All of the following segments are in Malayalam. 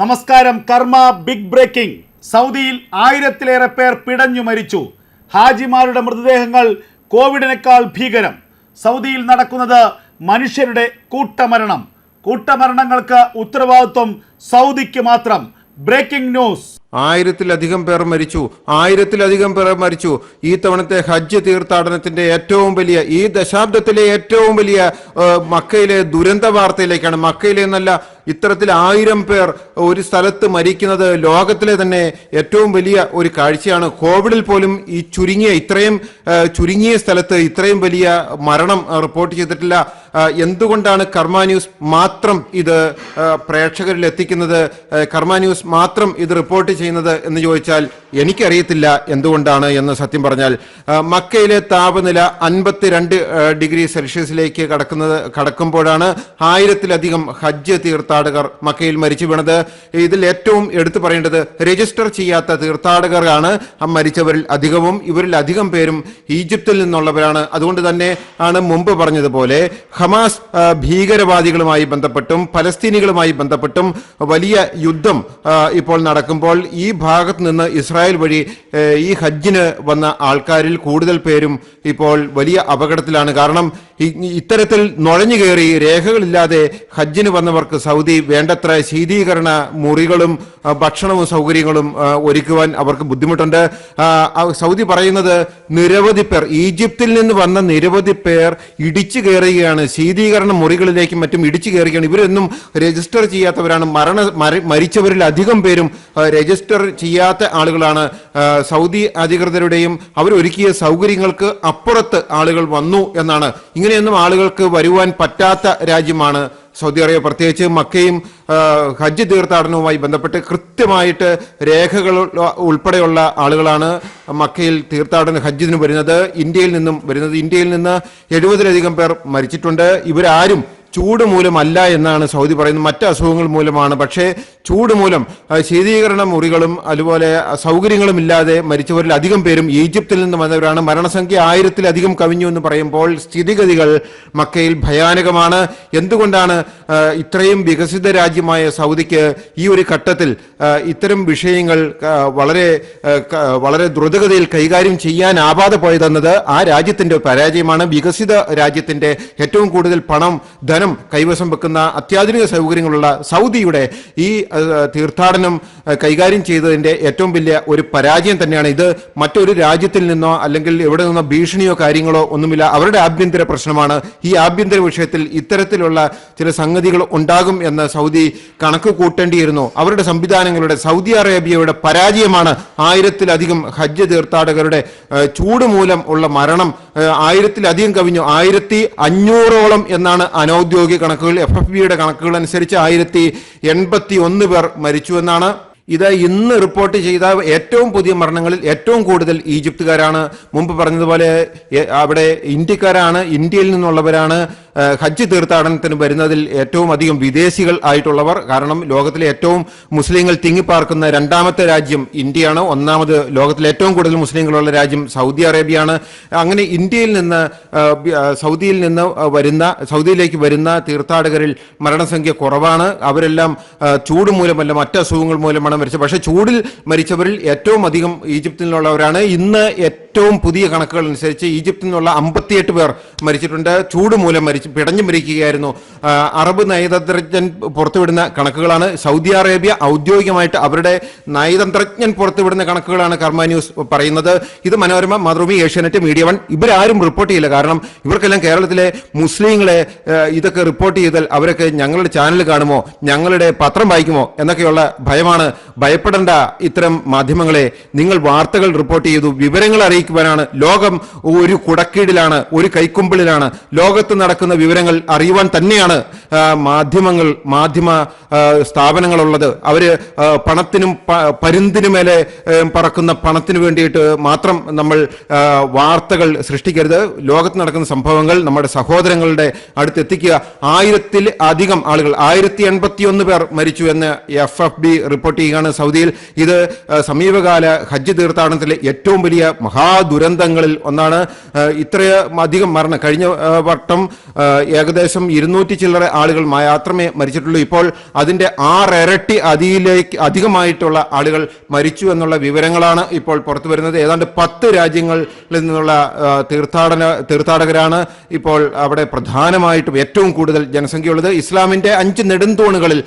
നമസ്കാരം കർമ്മ ബിഗ് ബ്രേക്കിംഗ്. സൗദിയിൽ ആയിരത്തിലേറെ പേർ പിടഞ്ഞു മരിച്ചു. ഹാജിമാരുടെ മൃതദേഹങ്ങൾ കോവിഡിനേക്കാൾ ഭീകരം. സൗദിയിൽ നടക്കുന്നത് മനുഷ്യരുടെ കൂട്ടമരണം. കൂട്ടമരണങ്ങൾക്ക് ഉത്തരവാദിത്വം സൗദിക്ക് മാത്രം. Breaking news. ആയിരത്തിലധികം പേർ മരിച്ചു. ആയിരത്തിലധികം പേർ മരിച്ചു. ഈ തവണത്തെ ഹജ്ജ് തീർത്ഥാടനത്തിന്റെ ഏറ്റവും വലിയ ഈ ദശാബ്ദത്തിലെ ഏറ്റവും വലിയ മക്കയിലെ ദുരന്ത വാർത്തയിലേക്കാണ്. മക്കയിലെ എന്നല്ല ഇത്തരത്തിൽ ആയിരം പേർ ഒരു സ്ഥലത്ത് മരിക്കുന്നത് ലോകത്തിലെ തന്നെ ഏറ്റവും വലിയ ഒരു കാഴ്ചയാണ്. കോവിഡിൽ പോലും ഈ ചുരുങ്ങിയ ഇത്രയും ചുരുങ്ങിയ സ്ഥലത്ത് ഇത്രയും വലിയ മരണം റിപ്പോർട്ട് ചെയ്തിട്ടില്ല. എന്തുകൊണ്ടാണ് കർമ്മ ന്യൂസ് മാത്രം ഇത് പ്രേക്ഷകരിൽ എത്തിക്കുന്നത്? കർമ്മ ന്യൂസ് മാത്രം ഇത് റിപ്പോർട്ട് ചെയ്യുന്നത് എന്ന് ചോദിച്ചാൽ എനിക്കറിയത്തില്ല എന്തുകൊണ്ടാണ് എന്ന് സത്യം പറഞ്ഞാൽ മക്കയിലെ താപനില അൻപത്തിരണ്ട് ഡിഗ്രി സെൽഷ്യസിലേക്ക് കടക്കുന്നത് കടക്കുമ്പോഴാണ് ആയിരത്തിലധികം ഹജ്ജ് തീർത്ഥാടകർ മക്കയിൽ മരിച്ചു വീണത്. ഇതിൽ ഏറ്റവും എടുത്തു പറയേണ്ടത് രജിസ്റ്റർ ചെയ്യാത്ത തീർത്ഥാടകരാണ്. മരിച്ചവരിൽ അധികവും ഇവരിൽ അധികം പേരും ഈജിപ്തിൽ നിന്നുള്ളവരാണ്. അതുകൊണ്ട് തന്നെ ആണ് മുമ്പ് പറഞ്ഞതുപോലെ ഹമാസ് ഭീകരവാദികളുമായി ബന്ധപ്പെട്ടും പലസ്തീനികളുമായി ബന്ധപ്പെട്ടും വലിയ യുദ്ധം ഇപ്പോൾ നടക്കുമ്പോൾ ഈ ഭാഗത്ത് നിന്ന് ഇസ്രായേൽ വഴി ഈ ഹജ്ജിന് വന്ന ആൾക്കാരിൽ കൂടുതൽ പേരും ഇപ്പോൾ വലിയ അപകടത്തിലാണ്. കാരണം ഇത്തരത്തിൽ നുഴഞ്ഞു കയറി രേഖകളില്ലാതെ ഹജ്ജിന് വന്നവർക്ക് സൗദി വേണ്ടത്ര ശീതീകരണ മുറികളും ഭക്ഷണവും സൗകര്യങ്ങളും ഒരുക്കുവാൻ അവർക്ക് ബുദ്ധിമുട്ടുണ്ട്. സൗദി പറയുന്നത് നിരവധി പേർ ഈജിപ്തിൽ നിന്ന് വന്ന നിരവധി പേർ ഇടിച്ചു കയറുകയാണ്. ശീതീകരണ മുറികളിലേക്കും മറ്റും ഇടിച്ചു കയറുകയാണ്. ഇവരൊന്നും രജിസ്റ്റർ ചെയ്യാത്തവരാണ്. മരണ മര- മരിച്ചവരിൽ അധികം പേരും രജിസ്റ്റർ ചെയ്യാത്ത ആളുകളാണ്. സൗദി അധികൃതരുടെയും അവരൊരുക്കിയ സൗകര്യങ്ങൾക്ക് അപ്പുറത്ത് ആളുകൾ വന്നു എന്നാണ് ഇങ്ങനെയൊന്നും ആളുകൾക്ക് വരുവാൻ പറ്റാത്ത രാജ്യമാണ് സൗദി അറേബ്യ. പ്രത്യേകിച്ച് മക്കയും ഹജ്ജ് തീർത്ഥാടനവുമായി ബന്ധപ്പെട്ട് കൃത്യമായിട്ട് രേഖകൾ ഉൾപ്പെടെയുള്ള ആളുകളാണ് മക്കയിൽ തീർത്ഥാടന ഹജ്ജിന് വരുന്നത്. ഇന്ത്യയിൽ നിന്നും വരുന്നത്. ഇന്ത്യയിൽ നിന്ന് എഴുപതിലധികം പേർ മരിച്ചിട്ടുണ്ട്. ഇവരാരും ചൂട് മൂലമല്ല എന്നാണ് സൗദി പറയുന്നത്. മറ്റ് അസുഖങ്ങൾ മൂലമാണ്. പക്ഷേ ചൂട് മൂലം ശീതീകരണ മുറികളും അതുപോലെ സൗകര്യങ്ങളും ഇല്ലാതെ മരിച്ചവരിൽ അധികം പേരും ഈജിപ്തിൽ നിന്ന് വന്നവരാണ്. മരണസംഖ്യ ആയിരത്തിലധികം കവിഞ്ഞു എന്ന് പറയുമ്പോൾ സ്ഥിതിഗതികൾ മക്കയിൽ ഭയാനകമാണ്. എന്തുകൊണ്ടാണ് ഇത്രയും വികസിത രാജ്യമായ സൗദിക്ക് ഈ ഒരു ഘട്ടത്തിൽ ഇത്തരം വിഷയങ്ങൾ വളരെ വളരെ ദ്രുതഗതിയിൽ കൈകാര്യം ചെയ്യാനാവാതെ പോയതെന്നത് ആ രാജ്യത്തിന്റെ പരാജയമാണ്. വികസിത രാജ്യത്തിന്റെ ഏറ്റവും കൂടുതൽ പണം ധനം കൈവശം വെക്കുന്ന അത്യാധുനിക സൗകര്യങ്ങളുള്ള സൗദിയുടെ ഈ തീർത്ഥാടനം കൈകാര്യം ചെയ്തതിന്റെ ഏറ്റവും വലിയ ഒരു പരാജയം തന്നെയാണ് ഇത്. മറ്റൊരു രാജ്യത്തിൽ നിന്നോ അല്ലെങ്കിൽ എവിടെ നിന്നോ ഭീഷണിയോ കാര്യങ്ങളോ ഒന്നുമില്ല. അവരുടെ ആഭ്യന്തര പ്രശ്നമാണ്. ഈ ആഭ്യന്തര വിഷയത്തിൽ ഇത്തരത്തിലുള്ള ചില സംഗതികൾ ഉണ്ടാകും എന്ന് സൗദി കണക്ക് കൂട്ടേണ്ടിയിരുന്നു. അവരുടെ സംവിധാനങ്ങളുടെ സൗദി അറേബ്യയുടെ പരാജയമാണ് ആയിരത്തിലധികം ഹജ്ജ് തീർത്ഥാടകരുടെ ചൂട് മൂലം ഉള്ള മരണം. ആയിരത്തിലധികം കവിഞ്ഞു. ആയിരത്തി അഞ്ഞൂറോളം എന്നാണ് അനൌദ്യോഗിക കണക്കുകൾ എഫ് എഫ് ബിയുടെ കണക്കുകൾ അനുസരിച്ച് ആയിരത്തി എൺപത്തി ഒന്ന് പേർ മരിച്ചു എന്നാണ്. ഇത് ഇന്ന് റിപ്പോർട്ട് ചെയ്ത ഏറ്റവും പുതിയ മരണങ്ങളിൽ ഏറ്റവും കൂടുതൽ ഈജിപ്തുകാരാണ്. മുമ്പ് പറഞ്ഞതുപോലെ അവിടെ ഇന്ത്യക്കാരാണ് ഇന്ത്യയിൽ നിന്നുള്ളവരാണ്. ഹജ്ജ് തീർത്ഥാടനത്തിന് വരുന്നതിൽ ഏറ്റവും അധികം വിദേശികൾ ആയിട്ടുള്ളവർ കാരണം ലോകത്തിലെ ഏറ്റവും മുസ്ലിങ്ങൾ തിങ്ങിപ്പാർക്കുന്ന രണ്ടാമത്തെ രാജ്യം ഇന്ത്യയാണ്. ഒന്നാമത് ലോകത്തിലെ ഏറ്റവും കൂടുതൽ മുസ്ലിങ്ങളുള്ള രാജ്യം സൗദി അറേബ്യയാണ്. അങ്ങനെ ഇന്ത്യയിൽ നിന്ന് സൗദിയിൽ നിന്ന് വരുന്ന സൗദിയിലേക്ക് വരുന്ന തീർത്ഥാടകരിൽ മരണസംഖ്യ കുറവാണ്. അവരെല്ലാം ചൂട് മൂലമല്ല മറ്റ് അസുഖങ്ങൾ മൂലമാണ് മരിച്ചത്. പക്ഷേ ചൂടിൽ മരിച്ചവരിൽ ഏറ്റവും അധികം ഈജിപ്തിൽ നിന്നുള്ളവരാണ്. ഇന്ന് ഏറ്റവും പുതിയ കണക്കുകൾ അനുസരിച്ച് ഈജിപ്തിൽ നിന്നുള്ള അമ്പത്തിയെട്ട് പേർ മരിച്ചിട്ടുണ്ട്. ചൂട് മൂലം മരിച്ചു പിടഞ്ഞു മരിക്കുകയായിരുന്നു. അറബ് നയതന്ത്രജ്ഞൻ പുറത്തുവിടുന്ന കണക്കുകളാണ്. സൗദി അറേബ്യ ഔദ്യോഗികമായിട്ട് അവരുടെ നയതന്ത്രജ്ഞൻ പുറത്തുവിടുന്ന കണക്കുകളാണ് കർമ്മ ന്യൂസ് പറയുന്നത്. ഇത് മനോരമ മാതൃഭൂമി ഏഷ്യാനെറ്റ് മീഡിയ വൺ. ഇവരാരും റിപ്പോർട്ട് ചെയ്യില്ല. കാരണം ഇവർക്കെല്ലാം കേരളത്തിലെ മുസ്ലിങ്ങളെ ഇതൊക്കെ റിപ്പോർട്ട് ചെയ്താൽ അവരൊക്കെ ഞങ്ങളുടെ ചാനൽ കാണുമോ? ഞങ്ങളുടെ പത്രം വായിക്കുമോ? എന്നൊക്കെയുള്ള ഭയമാണ്. ഭയപ്പെടേണ്ട ഇത്തരം മാധ്യമങ്ങളെ. നിങ്ങൾ വാർത്തകൾ റിപ്പോർട്ട് ചെയ്തു. വിവരങ്ങൾ അറിയിക്കുവാനാണ്. ലോകം ഒരു കുടക്കീടിലാണ്. ഒരു കൈക്കുമ്പിളിലാണ് ലോകത്ത് നടക്കുന്ന വിവരങ്ങൾ അറിയുവാൻ തന്നെയാണ് മാധ്യമങ്ങൾ മാധ്യമ സ്ഥാപനങ്ങളുള്ളത്. അവർ പണത്തിനും പ- പരുന്തിനു മേലെ പറക്കുന്ന പണത്തിന് വേണ്ടിയിട്ട് മാത്രം നമ്മൾ വാർത്തകൾ സൃഷ്ടിക്കരുത്. ലോകത്ത് നടക്കുന്ന സംഭവങ്ങൾ നമ്മുടെ സഹോദരങ്ങളുടെ അടുത്ത് എത്തിക്കുക ആയിരത്തിൽ അധികം ആളുകൾ ആയിരത്തി എൺപത്തി ഒന്ന് പേർ മരിച്ചു എന്ന് എഫ് എഫ് ബി റിപ്പോർട്ട് ചെയ്യുകയാണ് സൗദിയിൽ. ഇത് സമീപകാല ഹജ്ജ് തീർത്ഥാടനത്തിലെ ഏറ്റവും വലിയ മഹാദുരന്തങ്ങളിൽ ഒന്നാണ്. ഇത്രയധികം മരണം. കഴിഞ്ഞ വട്ടം ഏകദേശം ഇരുന്നൂറ്റി ചില്ലറ ആളുകൾ മാത്രമേ മരിച്ചിട്ടുള്ളൂ. ഇപ്പോൾ അതിന്റെ ആറിരട്ടി അതിയിലേക്ക് അധികമായിട്ടുള്ള ആളുകൾ മരിച്ചു എന്നുള്ള വിവരങ്ങളാണ് ഇപ്പോൾ പുറത്തു വരുന്നത്. ഏതാണ്ട് പത്ത് രാജ്യങ്ങളിൽ നിന്നുള്ള തീർത്ഥാടന തീർത്ഥാടകരാണ് ഇപ്പോൾ അവിടെ പ്രധാനമായിട്ടും ഏറ്റവും കൂടുതൽ ജനസംഖ്യയുള്ളത്. ഇസ്ലാമിന്റെ അഞ്ച് നെടുന്തൂണുകളിൽ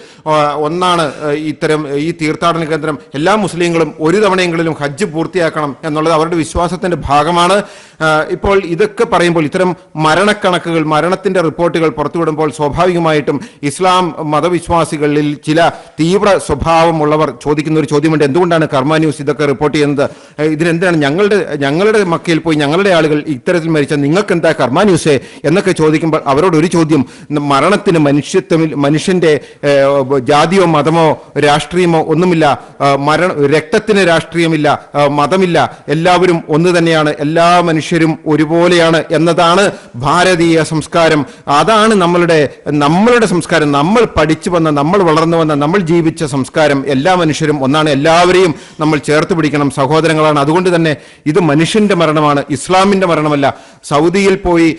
ഒന്നാണ് ഇത്തരം ഈ തീർത്ഥാടന കേന്ദ്രം. എല്ലാ മുസ്ലിങ്ങളും ഒരു തവണയെങ്കിലും ഹജ്ജ് പൂർത്തിയാക്കണം എന്നുള്ളത് അവരുടെ വിശ്വാസത്തിന്റെ ഭാഗമാണ്. ഇപ്പോൾ ഇതൊക്കെ പറയുമ്പോൾ ഇത്തരം മരണക്കണക്കുകൾ മരണത്തിന്റെ റിപ്പോർട്ടുകൾ പുറത്തുവിടുമ്പോൾ സ്വാഭാവികമായിട്ടും ഇസ്ലാം മതവിശ്വാസികളിൽ ചില തീവ്ര സ്വഭാവമുള്ളവർ ചോദിക്കുന്ന ഒരു ചോദ്യമുണ്ട്. എന്തുകൊണ്ടാണ് കർമ്മ ന്യൂസ് ഇതൊക്കെ റിപ്പോർട്ട് ചെയ്യുന്നത്? ഇതിനെന്തിനാണ് ഞങ്ങളുടെ ഞങ്ങളുടെ മക്കയിൽ പോയി ഞങ്ങളുടെ ആളുകൾ ഇത്തരത്തിൽ മരിച്ച നിങ്ങൾക്ക് എന്താ കർമ്മ ന്യൂസേ എന്നൊക്കെ ചോദിക്കുമ്പോൾ അവരോട് ഒരു ചോദ്യം മരണത്തിന് മനുഷ്യത്വമിൽ മനുഷ്യന്റെ ജാതിയോ മതമോ രാഷ്ട്രീയമോ ഒന്നുമില്ല. മരണ രക്തത്തിന് രാഷ്ട്രീയമില്ല മതമില്ല. എല്ലാവരും ഒന്ന് തന്നെയാണ്. എല്ലാ മനുഷ്യരും ഒരുപോലെയാണ് എന്നതാണ് ഭാരതീയ സംസ്കാരം. അതാണ് നമ്മളുടെ നമ്മളുടെ സംസ്കാരം നമ്മൾ പഠിച്ചു വന്ന നമ്മൾ വളർന്നു വന്ന നമ്മൾ ജീവിച്ച സംസ്കാരം എല്ലാ മനുഷ്യരും ഒന്നാണ്. എല്ലാവരെയും നമ്മൾ ചേർത്ത് പിടിക്കണം. സഹോദരങ്ങളാണ്. അതുകൊണ്ട് തന്നെ ഇത് മനുഷ്യന്റെ മരണമാണ്. ഇസ്ലാമിന്റെ മരണമല്ല. സൗദിയിൽ പോയി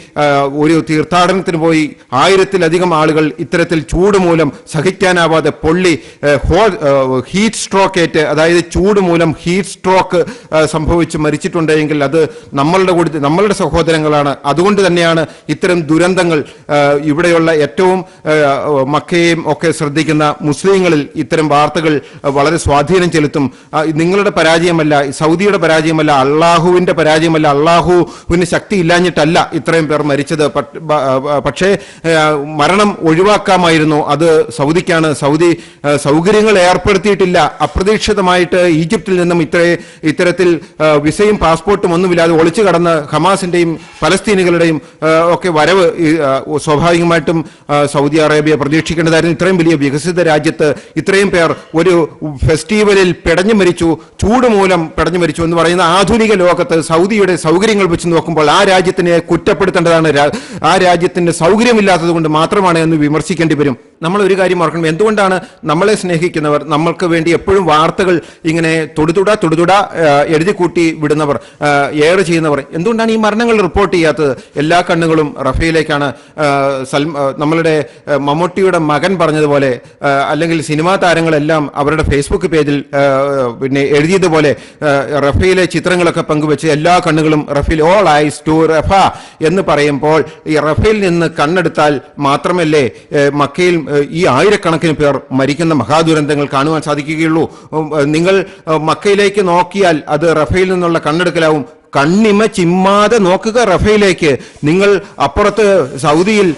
ഒരു തീർത്ഥാടനത്തിന് പോയി ആയിരത്തിലധികം ആളുകൾ ഇത്തരത്തിൽ ചൂട് മൂലം സഹിക്കാനാവാതെ പൊള്ളി ഹോ ഹീറ്റ് സ്ട്രോക്ക് ഏറ്റ് അതായത് ചൂട് മൂലം ഹീറ്റ് സ്ട്രോക്ക് സംഭവിച്ച് മരിച്ചിട്ടുണ്ടെങ്കിൽ അത് നമ്മളുടെ കൂടി നമ്മളുടെ സഹോദരങ്ങളാണ്. അതുകൊണ്ട് തന്നെയാണ് ഇത്തരം ദുരന്തങ്ങൾ ഇവിടെയുള്ള ഏറ്റവും മക്കയെയും ഒക്കെ ശ്രദ്ധിക്കുന്ന മുസ്ലിങ്ങളിൽ ഇത്തരം വാർത്തകൾ വളരെ സ്വാധീനം ചെലുത്തും. നിങ്ങളുടെ പരാജയമല്ല സൗദിയുടെ പരാജയമല്ല അള്ളാഹുവിന്റെ പരാജയമല്ല അള്ളാഹുവിന് ശക്തി ഇല്ലാഞ്ഞിട്ടല്ല ഇത്രയും പേർ മരിച്ചത്. പക്ഷേ മരണം ഒഴിവാക്കാമായിരുന്നു. അത് സൗദിക്കാണ്. സൗദി സൗകര്യങ്ങൾ ഏർപ്പെടുത്തിയിട്ടില്ല. അപ്രതീക്ഷിതമായിട്ട് ഈജിപ്തിൽ നിന്നും ഇത്ര ഇത്തരത്തിൽ വിസയും പാസ്പോർട്ടും ഒന്നുമില്ലാതെ ഒളിച്ചു കടന്ന് ഹമാസിന്റെയും പലസ്തീനികളുടെയും ഒക്കെ വരവ് സ്വാഭാവികമായിട്ടും സൗദി അറേബ്യ പ്രതീക്ഷിക്കേണ്ടതായിരുന്നു. ഇത്രയും വലിയ വികസിത രാജ്യത്ത് ഇത്രയും പേർ ഒരു ഫെസ്റ്റിവലിൽ പിടഞ്ഞു മരിച്ചു. ചൂട് മൂലം പിടഞ്ഞു മരിച്ചു എന്ന് പറയുന്ന ആധുനിക ലോകത്ത് സൗദിയുടെ സൗകര്യങ്ങൾ വെച്ച് നോക്കുമ്പോൾ ആ രാജ്യത്തിനെ കുറ്റപ്പെടുത്തേണ്ടതാണ്. ആ രാജ്യത്തിന്റെ സൗകര്യമില്ലാത്തത് കൊണ്ട് മാത്രമാണ് എന്ന് വിമർശിക്കേണ്ടി വരും. നമ്മൾ ഒരു കാര്യം ഓർക്കണം. എന്തുകൊണ്ടാണ് നമ്മളെ സ്നേഹിക്കുന്നവർ നമ്മൾക്ക് വേണ്ടി എപ്പോഴും വാർത്തകൾ ഇങ്ങനെ തൊടുതുട തൊടുതുട എഴുതി കൂട്ടി വിടുന്നവർ ഏറെ ചെയ്യുന്നവർ? എന്തുകൊണ്ടാണ് ഈ മരണങ്ങൾ റിപ്പോർട്ട് ചെയ്യാത്തത്? എല്ലാ കണ്ണുകളും റഫയിലേക്കാണ്. നമ്മളുടെ മമ്മൂട്ടിയുടെ മകൻ പറഞ്ഞതുപോലെ അല്ലെങ്കിൽ സിനിമാ താരങ്ങളെല്ലാം അവരുടെ ഫേസ്ബുക്ക് പേജിൽ പിന്നെ എഴുതിയതുപോലെ റഫയിലെ ചിത്രങ്ങളൊക്കെ പങ്കുവെച്ച് എല്ലാ കണ്ണുകളും റഫയിൽ ഓൾ ഐസ് ടു റഫ എന്ന് പറയുമ്പോൾ ഈ റഫയിൽ നിന്ന് കണ്ണെടുത്താൽ മാത്രമല്ലേ മക്കയിൽ ഈ ആയിരക്കണക്കിന് പേർ മരിക്കുന്ന മഹാദുരന്തങ്ങൾ കാണുവാൻ സാധിക്കുകയുള്ളൂ. നിങ്ങൾ മക്കയിലേക്ക് നോക്കിയാൽ അത് റഫയിൽ നിന്നുള്ള കണ്ണെടുക്കലാവും. കണ്ണിമ ചിമ്മാതെ നോക്കുക റഫയിലേക്ക്. നിങ്ങൾ അപ്പുറത്ത് സൗദിയിൽ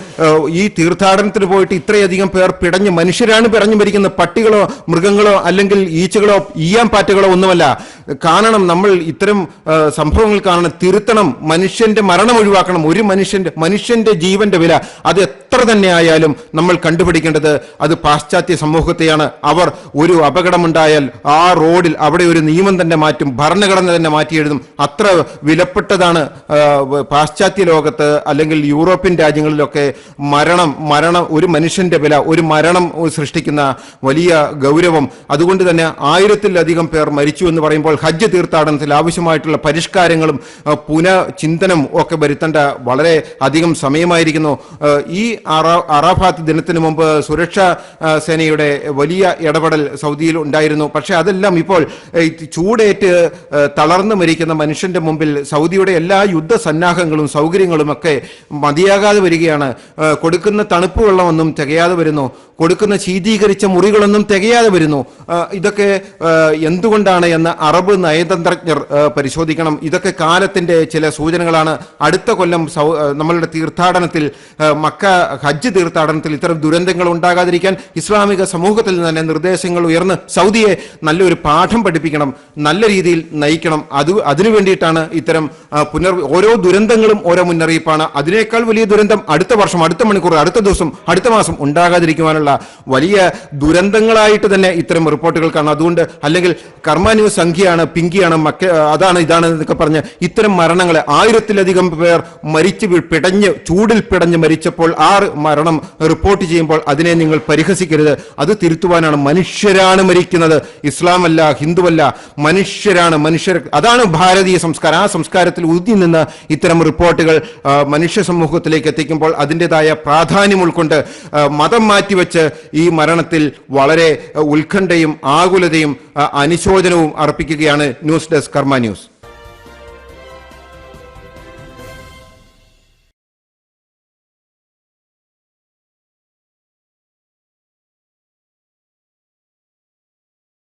ഈ തീർത്ഥാടനത്തിന് പോയിട്ട് ഇത്രയധികം പേർ പിടഞ്ഞ് മനുഷ്യരാണ് പിടഞ്ഞു മരിക്കുന്നത് പട്ടികളോ മൃഗങ്ങളോ അല്ലെങ്കിൽ ഈച്ചകളോ ഈയാൻ പാറ്റകളോ ഒന്നുമല്ല. കാണണം നമ്മൾ ഇത്തരം സംഭവങ്ങൾ കാണണം. തിരുത്തണം. മനുഷ്യന്റെ മരണം ഒഴിവാക്കണം. ഒരു മനുഷ്യന്റെ മനുഷ്യന്റെ ജീവന്റെ വില അത് എത്ര തന്നെ ആയാലും നമ്മൾ കണ്ടുപിടിക്കേണ്ടത് അത് പാശ്ചാത്യ സമൂഹത്തെയാണ്. അവർ ഒരു അപകടമുണ്ടായാൽ ആ റോഡിൽ അവിടെ ഒരു നിയമം തന്നെ മാറ്റും. ഭരണഘടന തന്നെ മാറ്റിയെഴുതും. അത്ര വിലപ്പെട്ടതാണ് പാശ്ചാത്യ ലോകത്ത് അല്ലെങ്കിൽ യൂറോപ്യൻ രാജ്യങ്ങളിലൊക്കെ മരണം മരണം ഒരു മനുഷ്യന്റെ വില ഒരു മരണം സൃഷ്ടിക്കുന്ന വലിയ ഗൗരവം. അതുകൊണ്ട് തന്നെ ആയിരത്തിലധികം പേർ മരിച്ചു എന്ന് പറയുമ്പോൾ ഹജ്ജ് തീർത്ഥാടനത്തിൽ ആവശ്യമായിട്ടുള്ള പരിഷ്കാരങ്ങളും പുനഃചിന്തനം ഒക്കെ വരുത്തേണ്ട വളരെ അധികം സമയമായിരിക്കുന്നു. ഈ അറാഫാത്ത് ദിനത്തിന് മുമ്പ് സുരക്ഷാ സേനയുടെ വലിയ ഇടപെടൽ സൗദിയിൽ ഉണ്ടായിരുന്നു. പക്ഷേ അതെല്ലാം ഇപ്പോൾ ചൂടേറ്റ് തളർന്നു മരിക്കുന്ന മനുഷ്യന്റെ മുമ്പിൽ സൗദിയുടെ എല്ലാ യുദ്ധ സന്നാഹങ്ങളും സൗകര്യങ്ങളും ഒക്കെ മതിയാകാതെ വരികയാണ്. കൊടുക്കുന്ന തണുപ്പ് വെള്ളമൊന്നും തികയാതെ വരുന്നു. കൊടുക്കുന്ന ശീതീകരിച്ച മുറികളൊന്നും തികയാതെ വരുന്നു. ഇതൊക്കെ എന്തുകൊണ്ടാണ് എന്ന് അറബ് നയതന്ത്രജ്ഞർ പരിശോധിക്കണം. ഇതൊക്കെ കാലത്തിന്റെ ചില സൂചനകളാണ്. അടുത്ത കൊല്ലം നമ്മളുടെ തീർത്ഥാടനത്തിൽ മക്ക ഹജ്ജ് തീർത്ഥാടനത്തിൽ ഇത്തരം ദുരന്തങ്ങൾ ഉണ്ടാകാതിരിക്കാൻ ഇസ്ലാമിക സമൂഹത്തിൽ നിന്ന് തന്നെ നിർദ്ദേശങ്ങൾ ഉയർന്ന് സൗദിയെ നല്ലൊരു പാഠം പഠിപ്പിക്കണം. നല്ല രീതിയിൽ നയിക്കണം. അത് അതിനു വേണ്ടിയിട്ടാണ് ഇത്തരം പുനർ ഓരോ ദുരന്തങ്ങളും ഓരോ മുന്നറിയിപ്പാണ്. അതിനേക്കാൾ വലിയ ദുരന്തം അടുത്ത വർഷം അടുത്ത മണിക്കൂർ അടുത്ത ദിവസം അടുത്ത മാസം ഉണ്ടാകാതിരിക്കുവാനുള്ള വലിയ ദുരന്തങ്ങളായിട്ട് തന്നെ ഇത്തരം റിപ്പോർട്ടുകൾ കാണാം അതുകൊണ്ട് അല്ലെങ്കിൽ കർമ്മ സംഖ്യയാണ് പിങ്കിയാണ് മക്ക അതാണ് ഇതാണ് എന്നൊക്കെ പറഞ്ഞ് ഇത്തരം മരണങ്ങൾ ആയിരത്തിലധികം പേർ മരിച്ചു പിടഞ്ഞ് ചൂടിൽ പിടഞ്ഞ് മരിച്ചപ്പോൾ ആ മരണം റിപ്പോർട്ട് ചെയ്യുമ്പോൾ അതിനെ നിങ്ങൾ പരിഹസിക്കരുത്. അത് തിരുത്തുവാനാണ് മനുഷ്യരാണ് മരിക്കുന്നത്. ഇസ്ലാമല്ല ഹിന്ദുവല്ല മനുഷ്യരാണ് മനുഷ്യർ അതാണ് ഭാരതീയ സംസ്കാരം. ആ സംസ്കാരത്തിൽ ഊതി നിന്ന് ഇത്തരം റിപ്പോർട്ടുകൾ മനുഷ്യ സമൂഹത്തിലേക്ക് എത്തിക്കുമ്പോൾ അതിന്റെതായ പ്രാധാന്യം ഉൾക്കൊണ്ട് മതം മാറ്റിവെച്ച് ഈ മരണത്തിൽ വളരെ ഉത്കണ്ഠയും ആകുലതയും അനുശോചനവും അർപ്പിക്കുകയാണ് ന്യൂസ് ഡെസ്ക് കർമ്മ ന്യൂസ്.